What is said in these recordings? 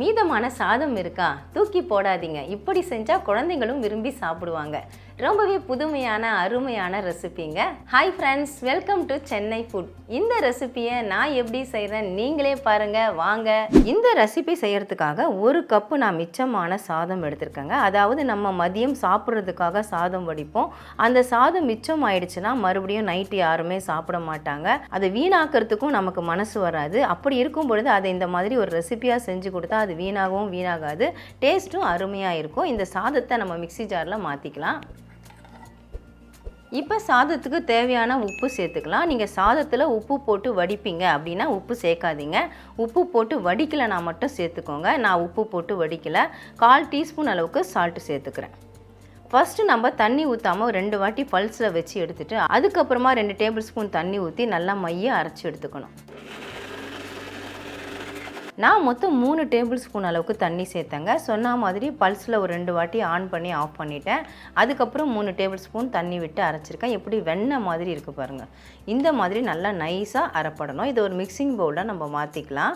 மீதமான சாதம் இருக்கா? தூக்கி போடாதீங்க. இப்படி செஞ்சால் குழந்தைங்களும் விரும்பி சாப்பிடுவாங்க. ரொம்பவே புதுமையான அருமையான ரெசிபிங்க hi friends welcome to Chennai food இந்த ரெசிபியை நான் எப்படி செய்கிறேன் நீங்களே பாருங்க. வாங்க. இந்த ரெசிபி செய்கிறதுக்காக ஒரு கப்பு நான் மிச்சமான சாதம் எடுத்திருக்கேங்க. அதாவது நம்ம மதியம் சாப்பிட்றதுக்காக சாதம் வடிப்போம். அந்த சாதம் மிச்சம் ஆயிடுச்சுன்னா மறுபடியும் நைட்டு யாருமே சாப்பிட மாட்டாங்க. அதை வீணாக்கிறதுக்கும் நமக்கு மனசு வராது. அப்படி இருக்கும் பொழுது அதை இந்த மாதிரி ஒரு ரெசிபியாக செஞ்சு கொடுத்தா அது வீணாகவும் வீணாகாது. டேஸ்ட்டும் அருமையாக இருக்கும். இந்த சாதத்தை நம்ம மிக்ஸி ஜாரில் மாற்றிக்கலாம் இப்போ சாதத்துக்கு தேவையான உப்பு சேர்த்துக்கலாம். நீங்கள் சாதத்தில் உப்பு போட்டு வடிப்பீங்க அப்படின்னா உப்பு சேர்க்காதீங்க. உப்பு போட்டு வடிக்கலைனா மட்டும் சேர்த்துக்கோங்க. நான் உப்பு போட்டு வடிக்கலை. கால் டீஸ்பூன் அளவுக்கு சால்ட்டு சேர்த்துக்கிறேன். ஃபஸ்ட்டு நம்ம தண்ணி ஊற்றாமல் ரெண்டு வாட்டி பல்ஸில் வச்சு எடுத்துகிட்டு அதுக்கப்புறமா ரெண்டு டேபிள் ஸ்பூன் தண்ணி ஊற்றி நல்லா மைய அரைச்சி எடுத்துக்கணும். நான் மொத்தம் மூணு டேபிள் ஸ்பூன் அளவுக்கு தண்ணி சேர்த்தேங்க. சொன்ன மாதிரி பல்ஸில் ஒரு ரெண்டு வாட்டி ஆன் பண்ணி ஆஃப் பண்ணிட்டேன். அதுக்கப்புறம் மூணு டேபிள் ஸ்பூன் தண்ணி விட்டு அரைச்சிருக்கேன். எப்படி வெண்ணெய் மாதிரி இருக்குது பாருங்கள் இந்த மாதிரி நல்லா நைஸாக அரைப்படணும். இதை ஒரு மிக்சிங் பவுலில் நம்ம மாற்றிக்கலாம்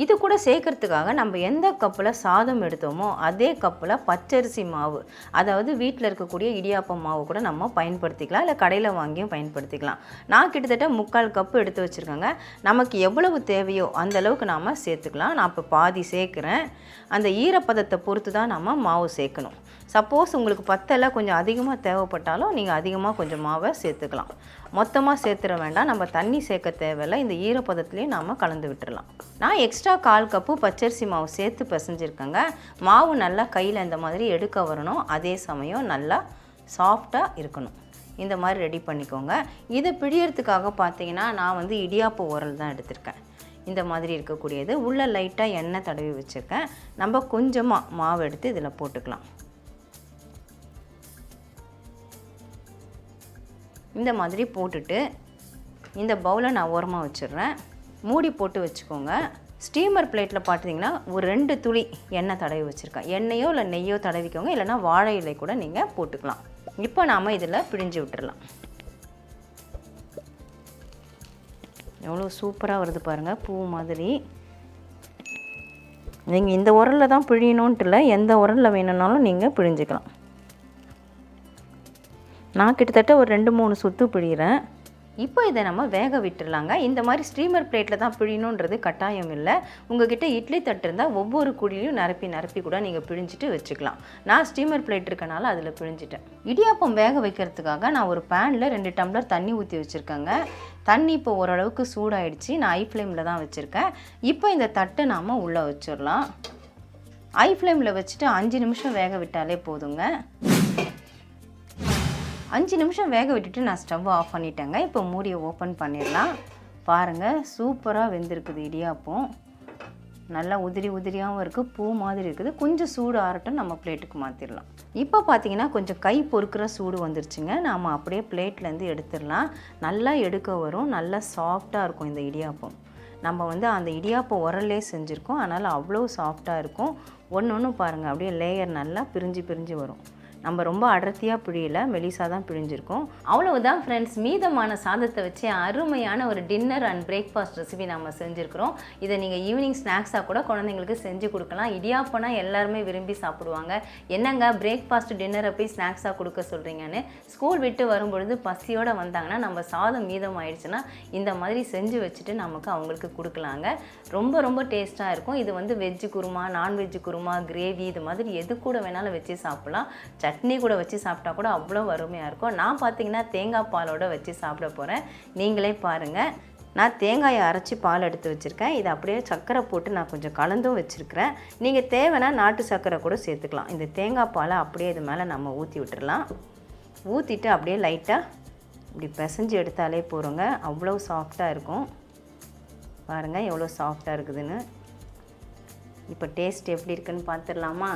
இது கூட சேர்க்கறதுக்காக நம்ம எந்த கப்பில் சாதம் எடுத்தோமோ அதே கப்பில் பச்சரிசி மாவு அதாவது வீட்டில் இருக்கக்கூடிய இடியாப்பம் மாவு கூட நம்ம பயன்படுத்திக்கலாம் இல்லை கடையில் வாங்கியும் பயன்படுத்திக்கலாம். நான் கிட்டத்தட்ட முக்கால் கப்பு எடுத்து வச்சுருக்கேங்க. நமக்கு எவ்வளவு தேவையோ அந்த அளவுக்கு நாம் சேர்த்துக்கலாம். நான் இப்போ பாதி சேர்க்குறேன். அந்த ஈரப்பதத்தை பொறுத்து தான் நம்ம மாவு சேர்க்கணும். சப்போஸ் உங்களுக்கு பத்தெல்லாம் கொஞ்சம் அதிகமாக தேவைப்பட்டாலும் நீங்கள் அதிகமாக கொஞ்சம் மாவை சேர்த்துக்கலாம். மொத்தமாக சேர்த்துட வேண்டாம். நம்ம தண்ணி சேர்க்க தேவையில்லை. இந்த ஈரப்பதத்துலேயும் நாம் கலந்து விட்டுடலாம் நான் எக்ஸ்ட்ரா எக்ஸ்ட்ரா கால் கப்பு பச்சரிசி மாவு சேர்த்து பிசைஞ்சிருக்கேங்க. மாவு நல்லா கையில் இந்த மாதிரி எடுக்க வரணும். அதே சமயம் நல்லா சாஃப்டாக இருக்கணும். இந்த மாதிரி ரெடி பண்ணிக்கோங்க. இதை பிழியறதுக்காக பார்த்தீங்கன்னா நான் வந்து இடியாப்பு உரல் தான் எடுத்திருக்கேன். இந்த மாதிரி இருக்கக்கூடியது. உள்ளே லைட்டாக எண்ணெய் தடவி வச்சுருக்கேன். நம்ம கொஞ்சமாக மாவு எடுத்து இதில் போட்டுக்கலாம். இந்த மாதிரி போட்டுட்டு இந்த பவுலை நான் ஓரமாக வச்சிடுறேன். மூடி போட்டு வச்சுக்கோங்க. ஸ்டீமர் பிளேட்டில் பார்த்தீங்கன்னா ஒரு ரெண்டு துளி எண்ணெய் தடவி வச்சுருக்கேன். எண்ணெயோ இல்லை நெய்யோ தடவிக்கோங்க. இல்லைனா வாழை இலை கூட நீங்கள் போட்டுக்கலாம். இப்போ நாம் இதில் பிழிஞ்சு விட்டுடலாம் எவ்வளோ சூப்பராக வருது பாருங்கள் பூ மாதிரி. நீங்கள் இந்த உரலில் தான் பிழியணுன்ட்டு இல்லை எந்த உரலில் வேணும்னாலும் நீங்கள் பிழிஞ்சிக்கலாம். நான் கிட்டத்தட்ட ஒரு ரெண்டு மூணு சொத்து பிழிகிறேன் இப்போ இதை நம்ம வேக விட்டுடலாங்க இந்த மாதிரி ஸ்டீமர் பிளேட்டில் தான் பிழியணுன்றது கட்டாயம் இல்லை. உங்ககிட்ட இட்லி தட்டு இருந்தால் ஒவ்வொரு குழிலையும் நிரப்பி நிரப்பி கூட நீங்கள் பிழிஞ்சிட்டு வச்சுக்கலாம். நான் ஸ்டீமர் பிளேட் இருக்கனால அதில் பிழிஞ்சிட்டேன். இடியாப்பம் வேக வைக்கிறதுக்காக நான் ஒரு பேனில் ரெண்டு டம்ளர் தண்ணி ஊற்றி வச்சுருக்கேங்க. தண்ணி இப்போ ஓரளவுக்கு சூடாயிடுச்சு. நான் ஐ ஃப்ளேமில் தான் வச்சுருக்கேன். இப்போ இந்த தட்டை நாம் உள்ளே வச்சிடலாம். ஐ ஃப்ளேமில் வச்சுட்டு அஞ்சு நிமிஷம் வேக விட்டாலே போதுங்க. அஞ்சு நிமிஷம் வேக விட்டுட்டு நான் ஸ்டவ் ஆஃப் பண்ணிட்டேங்க. இப்போ மூடியை ஓப்பன் பண்ணிடலாம். பாருங்கள் சூப்பராக வெந்திருக்குது இடியாப்பம். நல்லா உதிரி உதிரியாகவும் இருக்குது பூ மாதிரி இருக்குது. கொஞ்சம் சூடு ஆறட்டும் நம்ம பிளேட்டுக்கு மாற்றிடலாம் இப்போ பார்த்தீங்கன்னா கொஞ்சம் கை பொறுக்கிற சூடு வந்துருச்சுங்க. நாம் அப்படியே பிளேட்லேருந்து எடுத்துடலாம். நல்லா எடுக்க வரும். நல்லா சாஃப்டாக இருக்கும் இந்த இடியாப்பம். நம்ம வந்து அந்த இடியாப்பம் உரலே செஞ்சுருக்கோம். அதனால் அவ்வளோ சாஃப்டாக இருக்கும். ஒன்று ஒன்று பாருங்கள் அப்படியே லேயர் நல்லா பிரிஞ்சு பிரிஞ்சு வரும். நம்ம ரொம்ப அடர்த்தியாக பிழியல மெலிசாக தான் பிழிஞ்சிருக்கோம். அவ்வளவுதான் ஃப்ரெண்ட்ஸ் மீதமான சாதத்தை வச்சு அருமையான ஒரு டின்னர் அண்ட் பிரேக்ஃபாஸ்ட் ரெசிபி நம்ம செஞ்சுருக்கிறோம். இதை நீங்கள் ஈவினிங் ஸ்நாக்ஸாக கூட குழந்தைங்களுக்கு செஞ்சு கொடுக்கலாம். இடியாப்பனா எல்லாருமே விரும்பி சாப்பிடுவாங்க. என்னங்க பிரேக்ஃபாஸ்ட் டின்னரை போய் ஸ்நாக்ஸாக கொடுக்க சொல்கிறீங்கன்னு ஸ்கூல் விட்டு வரும்பொழுது பசியோடு வந்தாங்கன்னா நம்ம சாதம் மீதம் ஆயிடுச்சுன்னா இந்த மாதிரி செஞ்சு வச்சுட்டு நமக்கு அவங்களுக்கு கொடுக்கலாங்க. ரொம்ப ரொம்ப டேஸ்ட்டாக இருக்கும். இது வந்து veg kurma non veg kurma gravy இது மாதிரி எது கூட வேணாலும் வச்சு சாப்பிட்லாம். சட்னி கூட வச்சு சாப்பிட்டா கூட அவ்வளோ அருமையாக இருக்கும். நான் பார்த்தீங்கன்னா தேங்காய் பாலோட வச்சு சாப்பிட போகிறேன் நீங்களே பாருங்கள் நான் தேங்காயை அரைச்சி பால் எடுத்து வச்சுருக்கேன். இதை அப்படியே சர்க்கரை போட்டு நான் கொஞ்சம் கலந்தும் வச்சுருக்கிறேன். நீங்கள் தேவைன்னா நாட்டு சர்க்கரை கூட சேர்த்துக்கலாம். இந்த தேங்காய் பாலை அப்படியே இது மேலே நம்ம ஊற்றி விட்டுடலாம் ஊற்றிட்டு அப்படியே லைட்டாக இப்படி பிசைஞ்சு எடுத்தாலே போகிறோங்க அவ்வளோ சாஃப்டாக இருக்கும். பாருங்கள் எவ்வளோ சாஃப்டாக இருக்குதுன்னு. இப்போ டேஸ்ட் எப்படி இருக்குன்னு பார்த்துடலாமா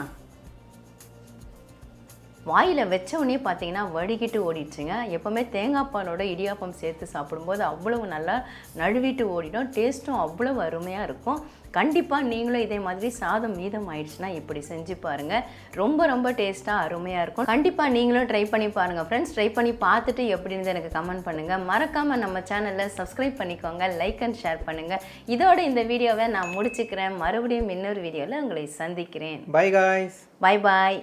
வாயில் வச்ச உடனே பார்த்தீங்கன்னா வடிகிட்டு ஓடிடுச்சுங்க. எப்போவுமே தேங்காய் பாலோட இடியாப்பம் சேர்த்து சாப்பிடும்போது அவ்வளவு நல்லா நழுவிட்டு ஓடிடும். டேஸ்ட்டும் அவ்வளவு அருமையாக இருக்கும். கண்டிப்பாக நீங்களும் இதே மாதிரி சாதம் மீதம் ஆயிடுச்சுன்னா இப்படி செஞ்சு பாருங்கள் ரொம்ப ரொம்ப டேஸ்ட்டாக அருமையாக இருக்கும். கண்டிப்பாக நீங்களும் ட்ரை பண்ணி பாருங்கள் ஃப்ரெண்ட்ஸ் ட்ரை பண்ணி பார்த்துட்டு எப்படி இருந்து எனக்கு கமெண்ட் பண்ணுங்கள் மறக்காமல் நம்ம சேனலில் சப்ஸ்கிரைப் பண்ணிக்கோங்க. லைக் அண்ட் ஷேர் பண்ணுங்கள் இதோட இந்த வீடியோவை நான் முடிச்சுக்கிறேன். மறுபடியும் இன்னொரு வீடியோவில் உங்களை சந்திக்கிறேன். By guys bye bye